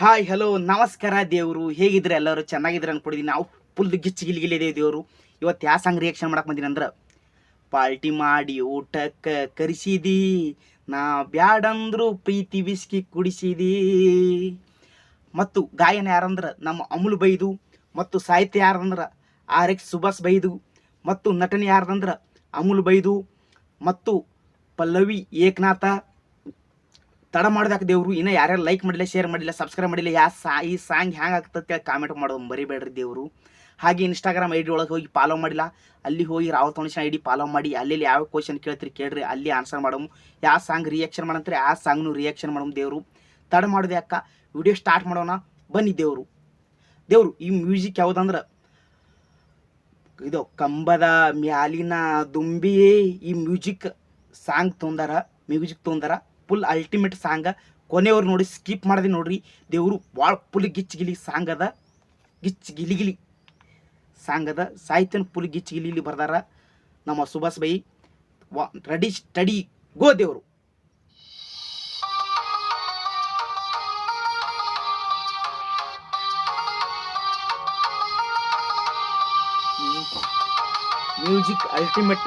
Hi hello ನಮಸ್ಕಾರ ದೇವರು. ಹೇಗಿದ್ರೆ ಎಲ್ಲರೂ? ಚೆನ್ನಾಗಿದ್ರೆ ಅನ್ಕೊಂಡಿದ್ದೀನಿ ನಾವು ಫುಲ್ ಗಿಚ್ಚಿ ಗಿಲಿಗಿಲಿದೆ ದೇವರು. ಇವತ್ತು ಯಾವ ಸಾಂಗ್ ರಿಯಾಕ್ಷನ್ ಮಾಡಕ್ಕೆ ಬಂದೀನಿ ಅಂದ್ರೆ ಪಾರ್ಟಿ ಮಾಡಿ ಊಟಕ್ಕೆ ಕರೆಸಿದಿ. ನಾ ಬ್ಯಾಡಂದ್ರು ಪ್ರೀತಿ ಬಿಸ್ಕಿ ಕುಡಿಸಿದಿ. ಮತ್ತು ಗಾಯನ ಯಾರಂದ್ರೆ, ನಮ್ಮ ಅಮುಲ್ ಬೈದು, ಮತ್ತು ಸಾಹಿತ್ಯ ಯಾರಂದ್ರೆ, ಆರ್ ಎಕ್ಸ್ ಸುಭಾಷ್ ಬೈದು, ಮತ್ತು ನಟನೆ ಯಾರ್ದಂದ್ರೆ ಅಮುಲ್ ಬೈದು, ಮತ್ತು ಪಲ್ಲವಿ ಏಕನಾಥ ತಡ ಮಾಡ್ದಾಕ ದೇವ್ರು, ಇನ್ನೂ ಯಾರ್ಯಾರು ಲೈಕ್ ಮಾಡಿಲ್ಲ ಶೇರ್ ಮಾಡಿಲ್ಲ ಸಬ್ಸ್ಕ್ರೈಬ್ ಮಾಡಿಲ್ಲ, ಯಾ ಸಾ, ಈ ಸಾಂಗ್ ಹ್ಯಾಂಗೆ ಆಗ್ತದೆ ಕಾಮೆಂಟ್ ಮಾಡೋದು ಬರಿಬೇಡ್ರಿ ದೇವರು. ಹಾಗೆ ಇನ್ಸ್ಟಾಗ್ರಾಮ್ ಐ ಡಿ ಒಳಗೆ ಹೋಗಿ ಫಾಲೋ ಮಾಡಿಲ್ಲ, ಅಲ್ಲಿ ಹೋಗಿ ರಾವತ್ ಮನುಷ್ಯನ ಐ ಡಿ ಫಾಲೋ ಮಾಡಿ ಅಲ್ಲಿ ಯಾವ ಕ್ವಶನ್ ಕೇಳ್ತೀರಿ ಕೇಳ್ರಿ, ಅಲ್ಲಿ ಆನ್ಸರ್ ಮಾಡಮು. ಯಾವ ಸಾಂಗ್ ರಿಯಾಕ್ಷನ್ ಮಾಡಂತಾರೆ, ಆ ಸಾಂಗ್ನು ರಿಯಾಕ್ಷನ್ ಮಾಡಮ್ ದೇವರು. ತಡ ಮಾಡಿದೆ ಅಕ್ಕ ವಿಡಿಯೋ ಸ್ಟಾರ್ಟ್ ಮಾಡೋಣ, ಬನ್ನಿ ದೇವರು. ದೇವರು, ಈ ಮ್ಯೂಸಿಕ್ ಯಾವುದಂದ್ರೆ, ಇದು ಕಂಬದ ಮ್ಯಾಲಿನ ದುಂಬಿ, ಈ ಮ್ಯೂಸಿಕ್ ಸಾಂಗ್ ತೊಂದರ ಮ್ಯೂಸಿಕ್ ತೊಂದಾರ ಫುಲ್ ಅಲ್ಟಿಮೇಟ್ ಸಾಂಗ. ಕೊನೆಯವ್ರು ನೋಡಿ ಸ್ಕಿಪ್ ಮಾಡಿದೆ ನೋಡ್ರಿ. ದೇವರು ಭಾಳ ಫುಲ್ ಗಿಚ್ ಗಿಲಿ ಸಾಂಗ್ ಅದ ಗಿಲಿ ಗಿಲಿ ಸಾಂಗ್ ಅದ ಸಾಹಿತ್ಯನ ಫುಲ್ ಗಿಚ್ ಗಿಲಿ ಬರ್ದಾರ. ನಮ್ಮ Subhash by ready steady go ದೇವರು. ಮ್ಯೂಸಿಕ್ ಅಲ್ಟಿಮೇಟ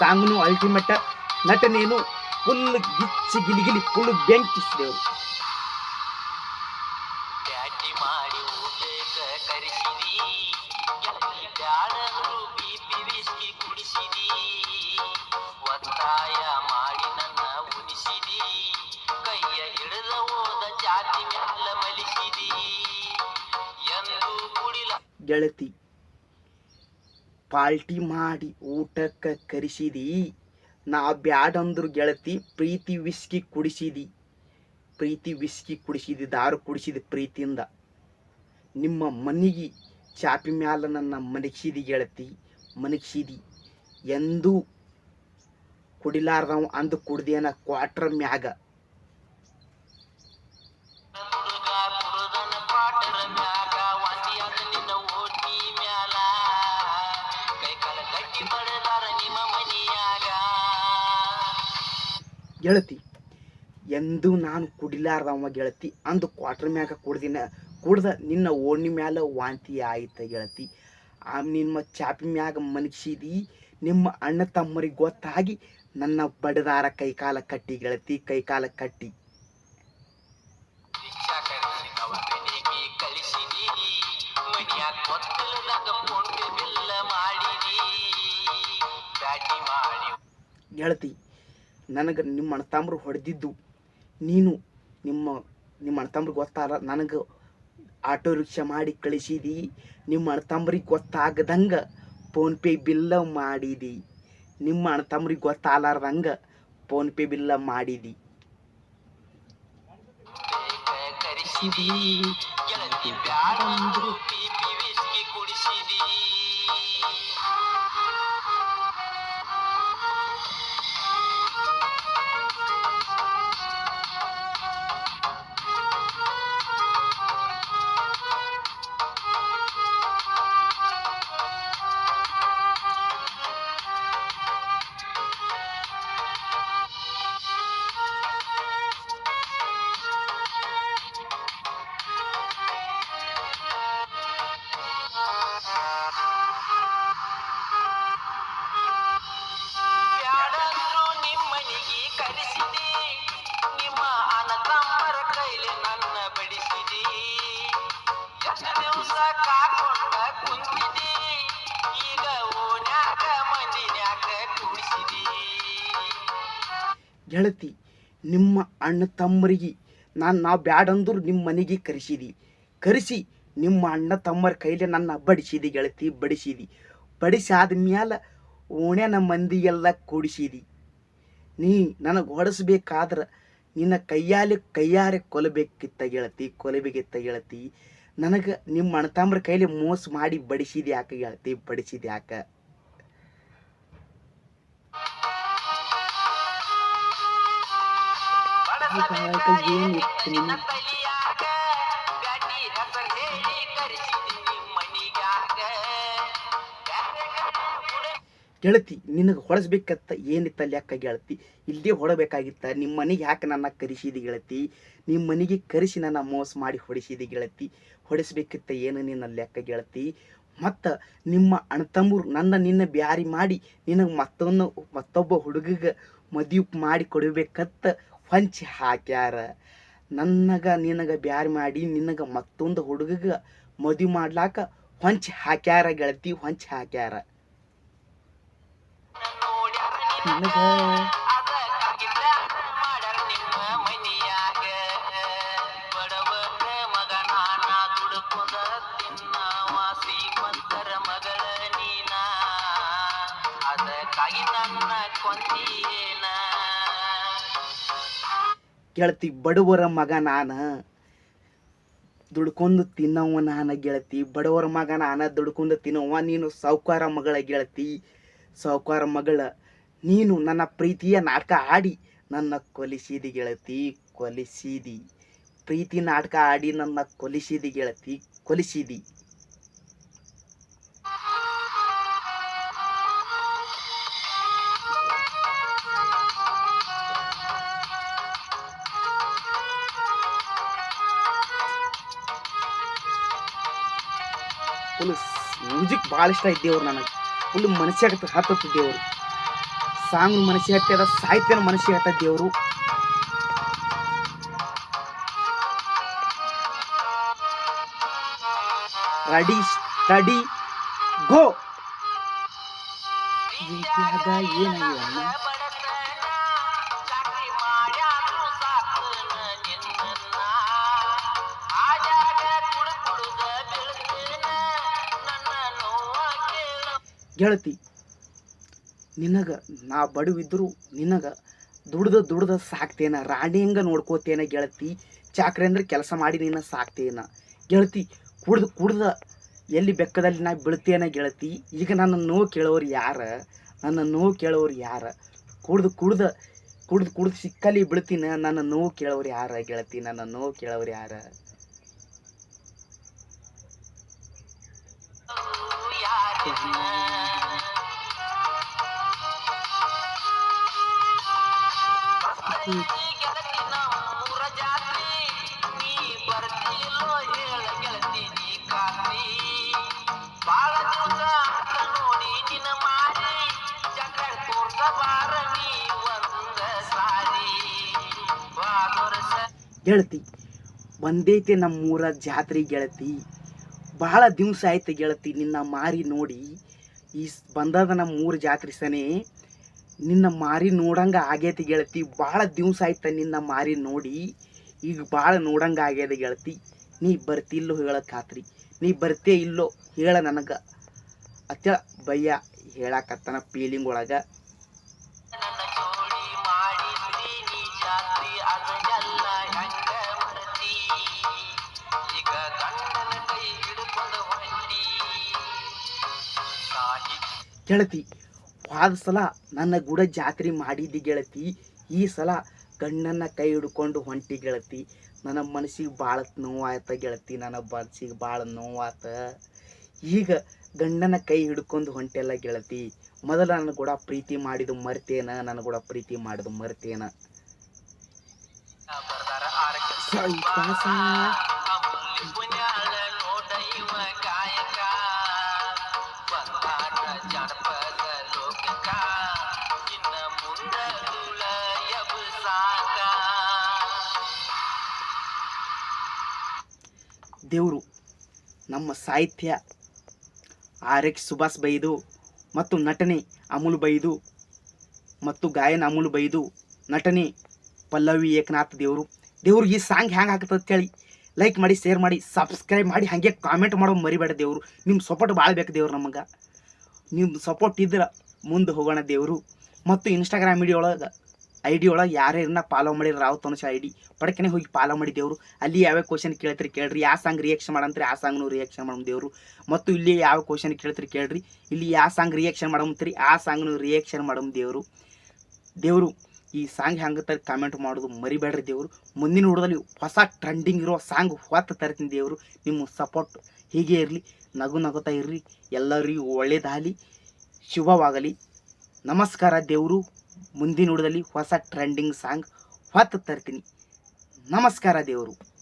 ಸಾಂಗ್ನು ಅಲ್ಟಿಮೇಟ ನಟನೇನು ಫುಲ್ ಗಿಚ್ಚಿ ಗಿಲಿಗಿಲಿ ಫುಲ್ ಬೆಂಕಿಸಿದೆವು. ಬ್ಯಾಟಿ ಮಾಡಿ ಊಟಕ್ಕ ಕರೆಸಿದಿ ಗೆಳತಿ ಬ್ಯಾಡಂದ್ರು ಬಿಪಿ ಕುಡಿಸಿದಿ. ಒತ್ತಾಯ ಮಾಡಿ ನನ್ನ ಉಣಿಸಿದಿ ಕೈಯ ಹಿಡಿದ ಜಾತಿ ಮ್ಯಾಲ ಮಲಿಸಿದಿ. ಎಂದು ಕುಡಿಲ ಗೆಳತಿ ಪಾಲ್ಟಿ ಮಾಡಿ ಊಟಕ್ಕೆ ಕರೆಸಿದಿ. ನಾ ಬ್ಯಾಡಂದ್ರು ಗೆಳತಿ, ಪ್ರೀತಿ ವಿಸ್ಕಿ ಕುಡಿಸಿದಿ. ಪ್ರೀತಿ ವಿಸ್ಕಿ ಕುಡಿಸಿದಿ, ದಾರು ಕುಡಿಸಿದಿ ಪ್ರೀತಿಯಿಂದ. ನಿಮ್ಮ ಮನಿಗೆ ಚಾಪಿ ಮ್ಯಾಲ ನನ್ನ ಮನಗಿಸಿದಿ ಗೆಳತಿ, ಮನಗ್ಸಿದಿ. ಎಂದೂ ಕುಡಿಲಾರ್ದವ ಅಂದು ಕುಡ್ದೇನ ಕ್ವಾಟ್ರ್ ಮ್ಯಾಗ. ಗೆಳತಿ. ಎಂದು ನಾನು ಕುಡಿಲಾರ್ದವ ಗೆಳತಿ. ಅಂದು ಕ್ವಾರ್ಟರ್ ಮ್ಯಾಗ ಕುಡ್ದಿನ, ಕುಡ್ದ ನಿನ್ನ ಓಣಿ ಮ್ಯಾಲ ವಾಂತಿ ಆಯ್ತ ಗೆಳತಿ. ಆ ನಿಮ್ಮ ಚಾಪಿ ಮ್ಯಾಗ ಮನಗಿಸಿದಿ, ನಿಮ್ಮ ಅಣ್ಣ ತಮ್ಮರಿಗೆ ಗೊತ್ತಾಗಿ ನನ್ನ ಬಡದಾರ ಕೈಕಾಲ ಕಟ್ಟಿ ಗೆಳತಿ, ಕೈಕಾಲ ಕಟ್ಟಿ. ಗೆಳತಿ ನನಗೆ ನಿಮ್ಮ ಅಣ್ಣ ಹೊಡೆದಿದ್ದು, ನೀನು ನಿಮ್ಮ ನಿಮ್ಮ ಅಣ್ಣ ತಮ್ರಿಗೆ ಗೊತ್ತಾರ ನನಗೆ ಆಟೋ ರಿಕ್ಷಾ ಮಾಡಿ ಕಳಿಸಿದಿ, ನಿಮ್ಮ ಅಣ್ಣ ಗೊತ್ತಾಗದಂಗೆ ಫೋನ್ಪೇ ಬಿಲ್ಲ ಮಾಡಿದಿ, ನಿಮ್ಮ ಅಣ್ಣ ತಮ್ಮರಿಗೆ ಗೊತ್ತಾಗಲಾರ್ದಂಗೆ ಫೋನ್ಪೇ ಬಿಲ್ಲ ಮಾಡಿದಿ. ಕರೆಸಿದಿ ಗೆಳತಿ, ನಿಮ್ಮ ಅಣ್ಣ ತಮ್ಮರಿಗೆ ನಾನು ನಾವು ಬ್ಯಾಡಂದ್ರೆ ನಿಮ್ಮ ಮನೆಗೆ ಕರೆಸಿದಿ. ಕರೆಸಿ ನಿಮ್ಮ ಅಣ್ಣ ತಮ್ಮರ ಕೈಲಿ ನನ್ನ ಬಡಿಸಿದಿ ಗೆಳತಿ, ಬಡಿಸಿದಿ. ಬಡಿಸಾದ ಮ್ಯಾಲ ನಮ್ಮ ಮಂದಿಗೆಲ್ಲ ಕೂಡಿಸಿದಿ. ನೀ ನನಗೆ ಹೊಡೆಸ್ಬೇಕಾದ್ರೆ ನಿನ್ನ ಕೈಯಾಲೆ ಕೈಯಾರೆ ಕೊಲಬೇಕಿತ್ತ ಗೆಳತಿ ಕೊಲಬೇಕಿತ್ತ ಗೆಳತಿ. ನನಗೆ ನಿಮ್ಮ ಅಣ್ಣ ತಮ್ಮರ ಕೈಲಿ ಮೋಸ ಮಾಡಿ ಬಡಿಸಿದಿ ಯಾಕೆ ಗೆಳತಿ ಬಡಿಸಿದಿ ಯಾಕೆ ಗೆಳತಿ, ನಿನಗೆ ಹೊಡೆಸ್ಬೇಕತ್ತ ಏನಿತ್ತ ಯಾಕೆ ಗೆಳತಿ? ಇಲ್ಲೇ ಹೊಡಬೇಕಾಗಿತ್ತ? ನಿಮ್ಮ ಮನೆಗೆ ಯಾಕೆ ನನ್ನ ಕರೆಸಿದಿ ಗೆಳತಿ? ನಿಮ್ಮ ಮನೆಗೆ ಕರೆಸಿ ನನ್ನ ಮೋಸ ಮಾಡಿ ಹೊಡೆಸಿದಿ ಗೆಳತಿ? ಹೊಡೆಸ್ಬೇಕಿತ್ತ ಏನು ನಿನ್ನ ಯಾಕೆ ಗೆಳತಿ? ಮತ್ತು ನಿಮ್ಮ ಅಣ್ತಂಬರು ನನ್ನ ನಿನ್ನ ಬ್ಯಾರಿ ಮಾಡಿ ನಿನಗೆ ಮತ್ತೊಂದು, ಮತ್ತೊಬ್ಬ ಹುಡುಗಗೆ ಮದುವೆ ಮಾಡಿ ಕೊಡಬೇಕತ್ತ ಹೊಂಚಿ ಹಾಕ್ಯಾರ. ನನ್ನಗ ನಿನಗ ಬ್ಯಾರಿ ಮಾಡಿ ನಿನಗ ಮತ್ತೊಂದು ಹುಡುಗಗೆ ಮದುವೆ ಮಾಡ್ಲಾಕ ಹೊಂಚಿ ಹಾಕ್ಯಾರ ಗೆಳತಿ, ಹೊಂಚಿ ಹಾಕ್ಯಾರ. ನಿನಗ ಅದಕ್ಕಾಗಿ ಗೆಳತಿ ಬಡವರ ಮಗ ನಾನು. ದುಡ್ಕೊಂಡು ತಿನ್ನವ ನಾನು ಗೆಳತಿ. ಬಡವರ ಮಗ ನಾನು ದುಡ್ಕೊಂಡು ತಿನ್ನವ ನೀನು ಸಾಹುಕಾರ ಮಗಳ ಗೆಳತಿ. ಸಾಹುಕಾರ ಮಗಳ, ನೀನು ನನ್ನ ಪ್ರೀತಿಯ ನಾಟಕ ಆಡಿ ನನ್ನ ಕೊಲಿಸಿದಿ ಗೆಳತಿ, ಕೊಲಿಸಿದಿ. ಪ್ರೀತಿ ನಾಟಕ ಆಡಿ ನನ್ನ ಕೊಲಿಸಿದಿ ಗೆಳತಿ, ಕೊಲಿಸಿದಿ. ಫುಲ್ ಮ್ಯೂಸಿಕ್ ಭಾಳ ಇಷ್ಟ ಇದ್ದೇವ್ರು ದೇವ್ರು ನನಗೆ. ಫುಲ್ ಮನಸ್ಸಿಗೆ ಹತ್ತತ್ತು ದೇವರು. ಸಾಂಗ್ ಮನಸ್ಸಿಗೆ ಹತ್ತದ ಸಾಹಿತ್ಯನ ಮನಸ್ಸಿಗೆ ಹತ್ತ ದೇವರು. ರೆಡಿ, ಸ್ಟಡಿ, ಗೋ! ಪ್ರೀತಿಯಾಗ ಗೆಳತಿ, ನಿನಗ ನಾ ಬಡವಿದ್ರು ನಿನಗ ದುಡ್ದ ದುಡ್ದ ಸಾಕ್ತೇನ? ರಾಣಿ ಹಂಗ ನೋಡ್ಕೋತೇನ ಗೆಳತಿ? ಚಾಕ್ರಿ ಅಂದ್ರೆ ಕೆಲಸ ಮಾಡಿ ನಿನ್ನ ಸಾಕ್ತೇನ? ಗೆಳತಿ, ಕುಡ್ದು ಕುಡ್ದ ಎಲ್ಲಿ ಬೆಕ್ಕದಲ್ಲಿ ನಾ ಬೀಳ್ತೇನ ಗೆಳತಿ? ಈಗ ನನ್ನ ನೋವು ಕೇಳೋರು ಯಾರ? ನನ್ನ ನೋವು ಕೇಳೋರು ಯಾರ? ಕುಡ್ದು ಕುಡ್ದ ಕುಡ್ದು ಕುಡ್ದು ಸಿಕ್ಕಲ್ಲಿ ಬೀಳ್ತೀನ? ನನ್ನ ನೋವು ಕೇಳೋರು ಯಾರ ಗೆಳತಿ? ನನ್ನ ನೋವು ಕೇಳೋರು ಯಾರ ಯಾರಿನ್ನ ಗೆಳತಿ ನಮ್ಮೂರ ಜಾತ್ರಿ ನೀ ಬರ್ತಿಲ್ಲೋ ಹೇಳ ಗೆಳತಿ ನೀ ಖಾತ್ರಿ ಬಾಳ ದಿವಸ ಅಂತ ನೋಡಿ ನಿನ್ನ ಮಾರಿ ಚಕ್ರ ತೋರ್ಸ ಬಾರ ನೀ ಒಂದ ಸಾರಿ ಬಾದೊರಸ ಗೆಳತಿ ಬಂದೈತೆ ನಮ್ಮೂರ ಜಾತ್ರೆ ಗೆಳತಿ. ಬಹಳ ದಿವಸ ಆಯ್ತು ಗೆಳತಿ, ನಿನ್ನ ಮಾರಿ ನೋಡಿ. ಈ ಬಂದದ ನಮ್ಮ ಮೂರು ಜಾತ್ರೆ ಸನೆ, ನಿನ್ನ ಮಾರಿ ನೋಡಂಗ ಆಗೈತಿ ಗೆಳತಿ ಭಾಳ ದಿವಸ ಆಯ್ತು ನಿನ್ನ ಮಾರಿ ನೋಡಿ. ಈಗ ಭಾಳ ನೋಡಂಗ ಆಗ್ಯದ ಗೆಳತಿ, ನೀ ಬರ್ತಿಲ್ಲೋ ಹೇಳ ಖಾತ್ರಿ ನೀ ಬರ್ತೇ ಇಲ್ಲೋ ಹೇಳ ನನಗೆ. ಅತ್ಯ ಬಯ್ಯ ಹೇಳಕತ್ತನ ಫೀಲಿಂಗ್ ಒಳಗ. ಗೆಳತಿ ಹೋದ ಸಲ ನನ್ನ ಗುಡ ಜಾತ್ರೆ ಮಾಡಿದ್ದಿ ಗೆಳತಿ ಈ ಸಲ ಗಂಡನ ಕೈ ಹಿಡ್ಕೊಂಡು ಹೊಂಟಿ ಗೆಳತಿ. ನನ್ನ ಮನಸ್ಸಿಗೆ ಭಾಳ ನೋವಾಯ್ತ ಗೆಳತಿ ನನ್ನ ಮನಸ್ಸಿಗೆ ಭಾಳ ನೋವಾತ. ಈಗ ಗಂಡನ ಕೈ ಹಿಡ್ಕೊಂಡು ಹೊಂಟೆಲ್ಲ ಗೆಳತಿ ಮೊದಲ ನನ್ನ ಕೂಡ ಪ್ರೀತಿ ಮಾಡಿದ್ದು ಮರ್ತೇನ ನನ್ನ ಕೂಡ ಪ್ರೀತಿ ಮಾಡಿದ್ದು ಮರ್ತೇನ. ದೇವರು, ನಮ್ಮ ಸಾಹಿತ್ಯ, ಆರ್ ಎಕ್ಸ್ ಸುಭಾಷ್ ಬೈದು ಮತ್ತು ನಟನೆ ಅಮೂಲ್ ಬೈದು ಮತ್ತು ಗಾಯನ ಅಮೂಲ್ ಬೈದು ನಟನೆ ಪಲ್ಲವಿ ಏಕನಾಥ್ ದೇವರು. ದೇವ್ರು ಈ ಸಾಂಗ್ ಹ್ಯಾಂಗೆ ಆಗ್ತದೆ ಹೇಳಿ ಲೈಕ್ ಮಾಡಿ ಶೇರ್ ಮಾಡಿ ಸಬ್ಸ್ಕ್ರೈಬ್ ಮಾಡಿ, ಹಾಗೆ ಕಾಮೆಂಟ್ ಮಾಡೋ ಮರಿಬೇಡ ದೇವರು. ನಿಮ್ಮ ಸಪೋರ್ಟ್ ಭಾಳ ಬೇಕು ದೇವ್ರು ನಮಗೆ. ನಿಮ್ಮ ಸಪೋರ್ಟ್ ಇದ್ರೆ ಮುಂದೆ ಹೋಗೋಣ ದೇವರು. ಮತ್ತು ಇನ್ಸ್ಟಾಗ್ರಾಮ್ ಐಡಿ ಒಳಗೆ ಐ ಡಿ ಒಳಗೆ ಯಾರ್ಯಾರನ್ನ ಫಾಲೋ ಮಾಡಿರಿ ರಾವ್ ತನುಷ ಐ ಡಿ ಪಡಕನೆ ಹೋಗಿ ಫಾಲೋ ಮಾಡಿ ದೇವರು. ಅಲ್ಲಿ ಯಾವ ಕ್ವಶನ್ ಕೇಳ್ತೀರಿ ಕೇಳ್ರಿ, ಯಾವ ಸಾಂಗ್ ರಿಯಾಕ್ಷನ್ ಮಾಡಂತ್ರಿ, ಆ ಸಾಂಗ್ನು ರಿಯಾಕ್ಷನ್ ಮಾಡಮ್ ದೇವರು. ಮತ್ತು ಇಲ್ಲಿ ಯಾವ ಕ್ವಶನ್ ಕೇಳ್ತೀರಿ ಕೇಳ್ರಿ, ಇಲ್ಲಿ ಯಾವ ಸಾಂಗ್ ರಿಯಾಕ್ಷನ್ ಮಾಡೋಂತ್ರಿ, ಆ ಸಾಂಗ್ನು ರಿಯಾಕ್ಷನ್ ಮಾಡಮ್ ದೇವರು. ದೇವರು ಈ ಸಾಂಗ್ ತರ ಕಾಮೆಂಟ್ ಮಾಡೋದು ಮರಿಬೇಡ್ರಿ ದೇವರು. ಮುಂದಿನ ಹುಡುಗಲ್ಲಿ ಹೊಸ ಟ್ರೆಂಡಿಂಗ್ ಇರೋ ಸಾಂಗ್ ಹೊತ್ತು ತರ್ತೀನಿ ದೇವರು. ನಿಮ್ಮ ಸಪೋರ್ಟ್ ಹೀಗೆ ಇರಲಿ, ನಗು ನಗುತ್ತಾ ಇರ್ರಿ. ಎಲ್ಲರಿಗೂ ಒಳ್ಳೆಯದಾಗಲಿ ಶುಭವಾಗಲಿ. ನಮಸ್ಕಾರ ದೇವರು. ಮುಂದಿನ ನೋಡದಲ್ಲಿ ಹೊಸ ಟ್ರೆಂಡಿಂಗ್ ಸಾಂಗ್ ಹೊತ್ತು ತರ್ತೀನಿ. ನಮಸ್ಕಾರ ದೇವರು.